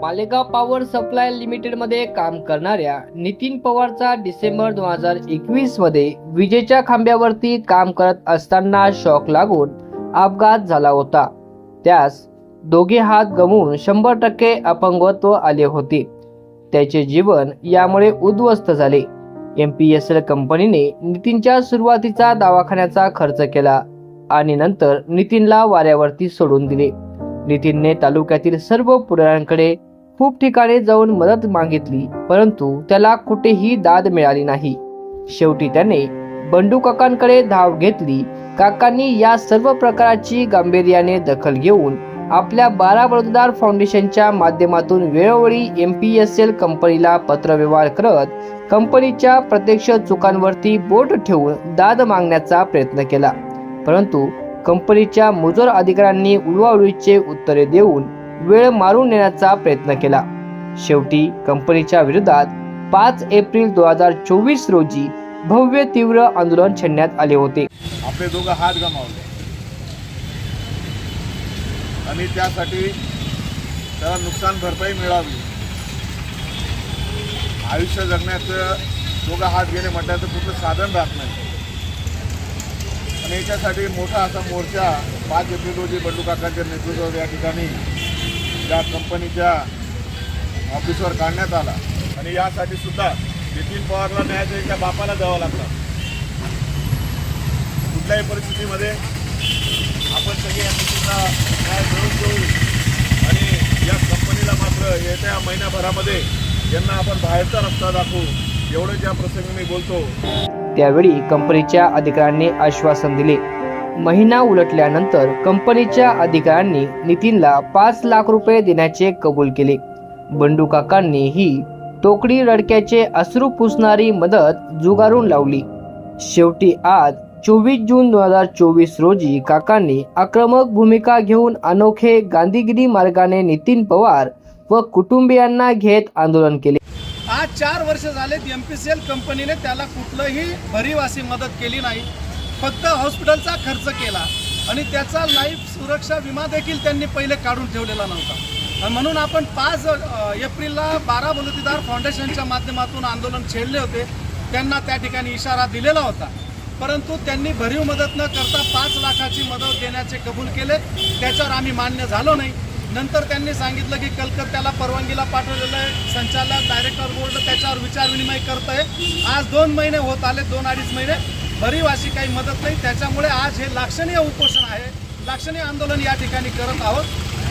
Malegaon power supply लिमिटेडमध्ये काम करणाऱ्या नितीन पवारचा डिसेंबर दोन हजार एकवीसमध्ये विजेच्या खांब्यावरती काम करत असताना शॉक लागून अपघात झाला होता. त्यास दोघे हात गमवून शंभर टक्के अपंगत्व आले होते. त्याचे जीवन यामुळे उद्ध्वस्त झाले. एम पी एस एल कंपनीने नितीनच्या सुरुवातीचा दवाखान्याचा खर्च केला आणि नंतर नितीनला वाऱ्यावरती सोडून दिले. नितीनने तालुक्यातील सर्व पुढाऱ्यांकडे खूप ठिकाणी जाऊन मदत मागितली परंतु त्याला कुठेही दाद मिळाली नाही. शेवटी त्याने बंडू काकांकडे धाव घेतली. काकांनी या सर्व प्रकाराची गांभीर्याने दखल घेऊन आपल्या बारा बलुतेदार फाउंडेशनच्या माध्यमातून वेळोवेळी एम पी एस एल कंपनीला पत्रव्यवहार करत कंपनीच्या प्रत्यक्ष चुकांवरती बोट ठेवून दाद मागण्याचा प्रयत्न केला. परंतु कंपनीच्या मुजोर अधिकाऱ्यांनी उडवाउडीचे उत्तरे देऊन वेळ मारून नेण्याचा प्रयत्न केला. शेवटी कंपनीच्या विरोधात पाच एप्रिल दोन हजार चोवीस रोजी भव्य तीव्र आंदोलन छेडण्यात आले होते. आपले दोघं हात गमावले. आणि त्यासाठी त्याला नुकसान भरपाई मिळावी. आयुष्य जगण्याचं दोघं हात गेले म्हटलं तर कुठलं साधन राहत नाही. आणि याच्यासाठी मोठा असा मोर्चा पाच एप्रिल रोजी बंडू काकांच्या नेतृत्वात या ठिकाणी त्या कंपनीच्या ऑफिसवर काढण्यात आला. आणि यासाठी सुद्धा नितीन पवारला न्याय त्यांच्या बापाला द्यावा लागला. कुठल्याही परिस्थितीमध्ये आपण सगळे या न्याय मिळवून देऊ. आणि या कंपनीला मात्र येत्या महिन्याभरामध्ये यांना आपण बाहेरचा रस्ता दाखवू. एवढंच या प्रसंगी मी बोलतो. त्यावेळी कंपनीच्या अधिकाऱ्यांनी आश्वासन दिले. महिना उलटल्यानंतर कंपनीच्या अधिकाऱ्यांनी नितीनला पाच लाख रुपये देण्याचे कबूल केले. बंडू काकांनी ही तोकडी रडक्याचे अश्रू पुसणारी मदत जुगारून लावली. शेवटी आज चोवीस जून दोन हजार चोवीस रोजी काकांनी आक्रमक भूमिका घेऊन अनोखे गांधीगिरी मार्गाने नितीन पवार व कुटुंबियांना घेत आंदोलन केले. आज चार वर्ष झालेत एम पी सी एल कंपनीने त्याला कुठलंही भरीव अशी मदत केली नाही. फक्त हॉस्पिटलचा खर्च केला आणि त्याचा लाईफ सुरक्षा विमा देखील त्यांनी पहिले काढून ठेवलेला नव्हता. म्हणून आपण पाच एप्रिलला बारा बलुतेदार फाउंडेशनच्या माध्यमातून आंदोलन छेडले होते. त्यांना त्या ठिकाणी इशारा दिलेला होता. परंतु त्यांनी भरीव मदत न करता पाच लाखाची मदत देण्याचे कबूल केले. त्याच्यावर आम्ही मान्य झालो नाही. नंतर त्यांनी सांगितलं की कलकत्त्याला परवानगीला पाठवलेलं आहे. संचालक डायरेक्टर बोर्ड त्याच्यावर विचारविनिमय करत आहे आज दोन महिने होत आले दोन अडीच महिने. भरीव अशी काही मदत नाही. त्याच्यामुळे आज हे लाक्षणीय उपोषण आहे. लाक्षणीय आंदोलन या ठिकाणी करत आहोत.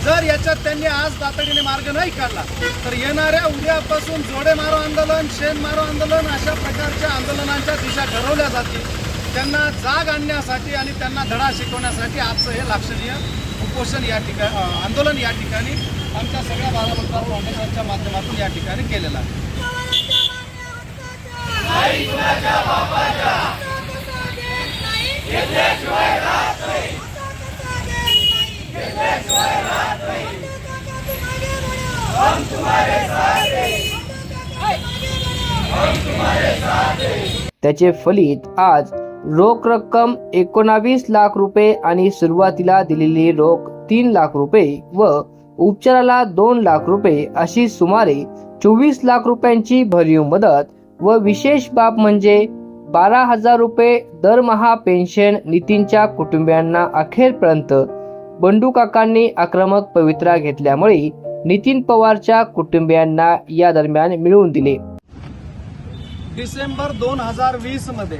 जर याच्यात त्यांनी आज तातडीने मार्ग नाही काढला तर येणाऱ्या उद्यापासून जोडे मारो आंदोलन शेण मारो आंदोलन अशा प्रकारच्या आंदोलनांच्या दिशा ठरवल्या जातील. त्यांना जाग आणण्यासाठी आणि त्यांना धडा शिकवण्यासाठी आजचं हे लाक्षणीय उपोषण या ठिकाणी आंदोलन या ठिकाणी आमच्या सगळ्या बारामतदार फाउंडेशनच्या माध्यमातून या ठिकाणी केलेलं आहे. त्याचे फलित आज रोख रक्कम एकोणावीस लाख रुपये आणि सुरुवातीला दिलेली रोख तीन लाख रुपये व उपचाराला दोन लाख रुपये अशी सुमारे चोवीस लाख रुपयांची भरीव मदत व विशेष बाब म्हणजे बारा हजार रुपये दरमहा पेन्शन नितीनच्या कुटुंबियांना अखेरपर्यंत. बंडू काकांनी आक्रमक पवित्रा घेतल्यामुळे नितीन पवारच्या कुटुंबियांना या दरम्यान मिळवून दिले. डिसेंबर दोन हजार वीसमध्ये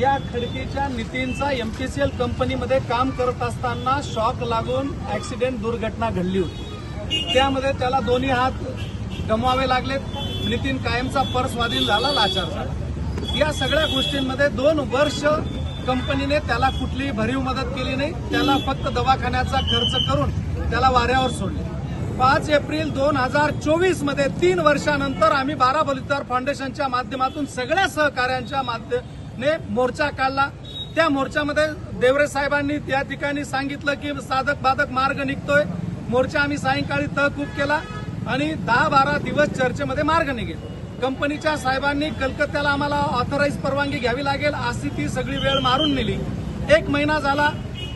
या खडकीच्या नितीनचा एमपीसीएल कंपनीमध्ये काम करत असताना शॉक लागून ऍक्सिडेंट दुर्घटना घडली होती. त्यामध्ये त्याला दोन्ही हात गमवावे लागलेत. नितीन कायमचा पर स्वाधीन झाला लाचार झाला. या सगळ्या गोष्टींमध्ये दोन वर्ष कंपनीने त्याला कुठलीही भरीव मदत केली नाही. त्याला फक्त दवाखान्याचा खर्च करून त्याला वाऱ्यावर सोडले. पाच एप्रिल दोन हजार चोवीसमध्ये तीन वर्षानंतर आम्ही बारा बलिदार फाउंडेशनच्या माध्यमातून सगळ्या सहकार्यांच्या माध्यमाने मोर्चा काढला. त्या मोर्चामध्ये देवरे साहेबांनी त्या ठिकाणी सांगितलं की साधक बाधक मार्ग निघतोय. मोर्चा आम्ही सायंकाळी तहकूब केला आणि दहा बारा दिवस चर्चेमध्ये मार्ग निघेल. कंपनीच्या साहेबांनी कलकत्त्याला आम्हाला ऑथराईज परवानगी घ्यावी लागेल अशी ती सगळी वेळ मारून नेली. एक महिना झाला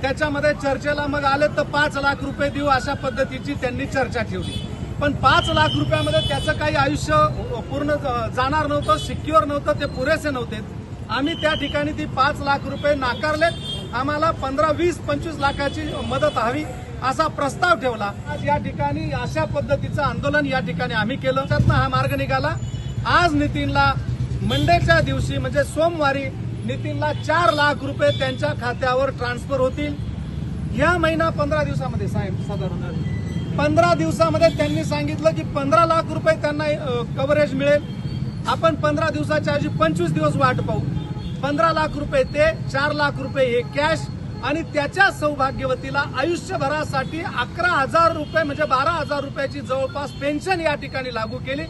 त्याच्यामध्ये चर्चेला मग आले तर पाच लाख रुपये देऊ अशा पद्धतीची त्यांनी चर्चा ठेवली. पण पाच लाख रुपयामध्ये त्याचं काही आयुष्य पूर्ण जाणार नव्हतं सिक्युअर नव्हतं ते पुरेसे नव्हते. आम्ही त्या ठिकाणी ती पाच लाख रुपये नाकारलेत. आम्हाला पंधरा वीस पंचवीस लाखाची मदत हवी असा प्रस्ताव ठेवला. आज या ठिकाणी अशा पद्धतीचं आंदोलन या ठिकाणी आम्ही केलं. त्यातनं हा मार्ग निघाला. आज नितीनला मंडेच्या दिवशी म्हणजे सोमवारी नितीनला चार लाख रुपये त्यांच्या खात्यावर ट्रान्सफर होतील. या महिना पंधरा दिवसामध्ये साहेब साधारण. पंधरा दिवसामध्ये त्यांनी सांगितलं की पंधरा लाख रुपये त्यांना कव्हरेज मिळेल. आपण पंधरा दिवसाच्या आजी पंचवीस दिवस वाट पाहू. पंधरा लाख रुपये ते चार लाख रुपये हे कॅश आणि त्याच्या सौभाग्यवतीला आयुष्यभरासाठी अकरा हजार रुपये म्हणजे बारा हजार रुपयाची जवळपास पेन्शन या ठिकाणी लागू केली.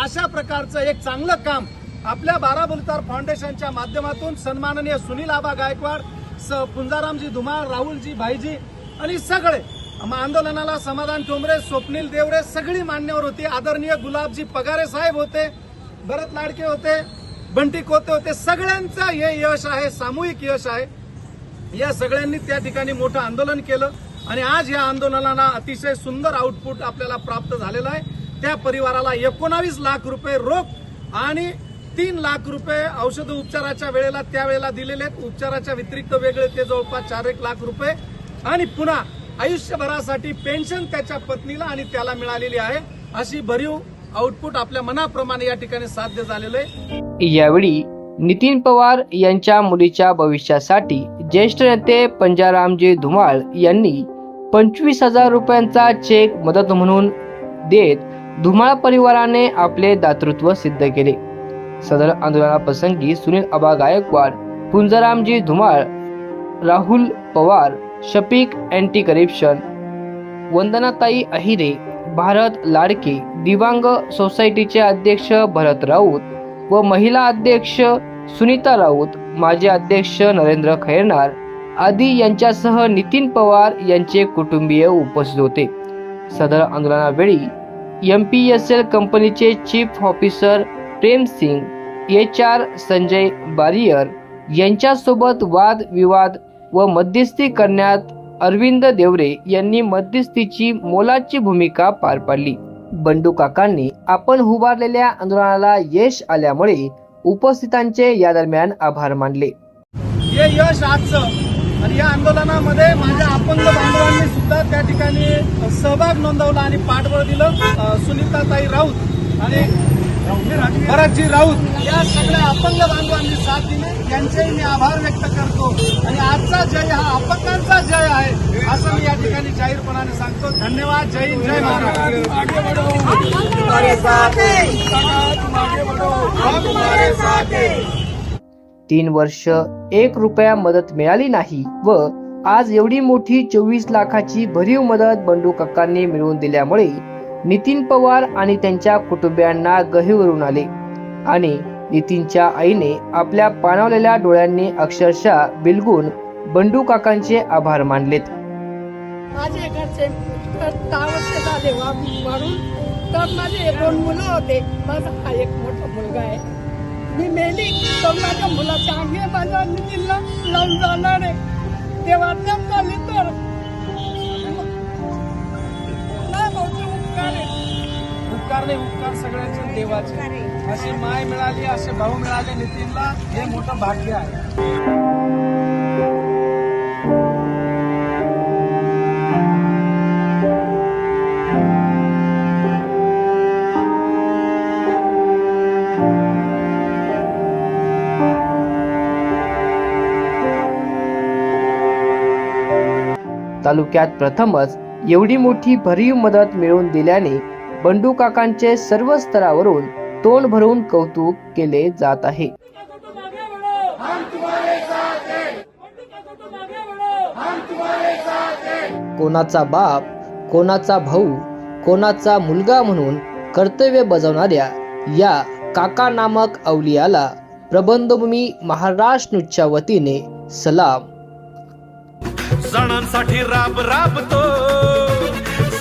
अशा प्रकारचं एक चांगलं काम आपल्या बाराबुलतार फाउंडेशनच्या माध्यमातून सन्माननीय सुनील आबा गायकवाड स पुंजारामजी धुमाळ राहुलजी भाईजी आणि सगळे आंदोलनाला समाधान ठोंबरे स्वप्नील देवरे सगळी मान्यवर होती. आदरणीय गुलाबजी पगारे साहेब होते भरत लाडके होते बंटी कोते होते सगळ्यांचं हे यश आहे सामूहिक यश आहे. या सगळ्यांनी त्या ठिकाणी मोठं आंदोलन केलं आणि आज या आंदोलनाला अतिशय सुंदर आउटपुट आपल्याला प्राप्त झालेलं आहे. त्या परिवाराला एकोणावीस लाख रुपये रोख आणि तीन लाख रुपये औषध उपचाराच्या वेळेला त्यावेळेला दिलेले आहेत. उपचाराच्या व्यतिरिक्त वेगळे ते जवळपास चार एक लाख रुपये. आणि पुन्हा आयुष्यभरासाठी पेन्शन त्याच्या पत्नीला आणि त्याला मिळालेली आहे. अशी भरीव आउटपुट आपल्या मनाप्रमाणे या ठिकाणी साध्य झालेलं आहे. यावेळी नितीन पवार यांच्या मुलीच्या भविष्यासाठी ज्येष्ठ नेते पंजारामजी धुमाळ यांनी पंचवीस हजार रुपयांचा चेक मदत म्हणून देत धुमाळ परिवाराने आपले दातृत्व सिद्ध केले. सदर आंदोलनाप्रसंगी सुनील आबा गायकवाड पुंजरामजी धुमाळ राहुल पवार शफीक अँटी करप्शन वंदनाताई अहिरे भारत लाडके दिवांग सोसायटीचे अध्यक्ष भरत राऊत व महिला अध्यक्ष सुनीता राऊत माजी अध्यक्ष नरेंद्र खैरनार आदी यांच्यासह नितीन पवार यांचे कुटुंबीय उपस्थित होते. सदर आंदोलनावेळी एम पी एस एल कंपनीचे chief officer Prem Singh H R Sanjay Bariyar यांच्यासोबत वादविवाद व मध्यस्थी करण्यात अरविंद देवरे यांनी मध्यस्थीची मोलाची भूमिका पार पाडली. बंडू काकांनी आपण उभारलेल्या आंदोलनाला यश आल्यामुळे उपस्थितांचे या दरम्यान आभार मानले. हे यश आजचं आणि या आंदोलनामध्ये माझ्या अपंग बांधवांनी सुद्धा त्या ठिकाणी सहभाग नोंदवला आणि पाठबळ दिलं सुनीताताई राऊत आणि भरतजी राऊत या सगळ्या अपंग बांधवांनी साथ दिली त्यांचेही मी आभार व्यक्त करतो आणि आजचा जय हा अपंगांचा जय आहे असं मी या ठिकाणी जाहीरपणाने सांगतो धन्यवाद जय हिंद जय महाराष्ट्र तीन वर्ष एक रुपया मदत मिळाली नाही व आज एवढी मोठी चोवीस लाखाची भरीव मदत बंडू काकांनी मिळवून दिल्यामुळे नितीन पवार आणि त्यांच्या कुटुंबियांना गहिवरून आले. आणि नितीनच्या आईने आपल्या पाणावलेल्या डोळ्यांनी अक्षरशः बिलगून बंडू काकांचे आभार मानलेत. माझे घरचे दहा वर्ष झाले वाढून. तर माझे दोन मुलं होते. माझा हा एक मोठा मुलगा आहे. मी मेली. तर माझ्या मुलाच्या अंगे माझ्या नितीनला लावून जाणार आहे. देवाच्या झाली तर. उपकार नाही उपकार सगळ्यांचे देवाचे. अशी माय मिळाली असे भाऊ मिळाले नितीनला. हे मोठं भाग्य आहे. तालुक्यात प्रथमच एवढी मोठी भरीव मदत मिळवून दिल्याने बंडू काकांचे सर्व स्तरावरून तोंड भरून कौतुक केले जात आहे. कोणाचा बाप कोणाचा भाऊ कोणाचा मुलगा म्हणून कर्तव्य बजावणाऱ्या या काका नामक अवलियाला प्रबंधभूमी महाराष्ट्र वतीने सलाम. सणांसाठी राब राबतो.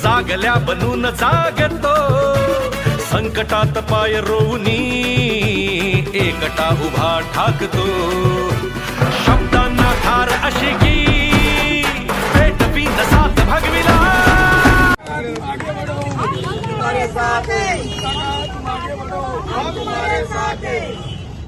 जागल्या बनून जागतो. संकटात पाय रोवनी एकटा उभा ठाकतो. शब्दांना धार अशी की पेटवी नसात भगविला. साथ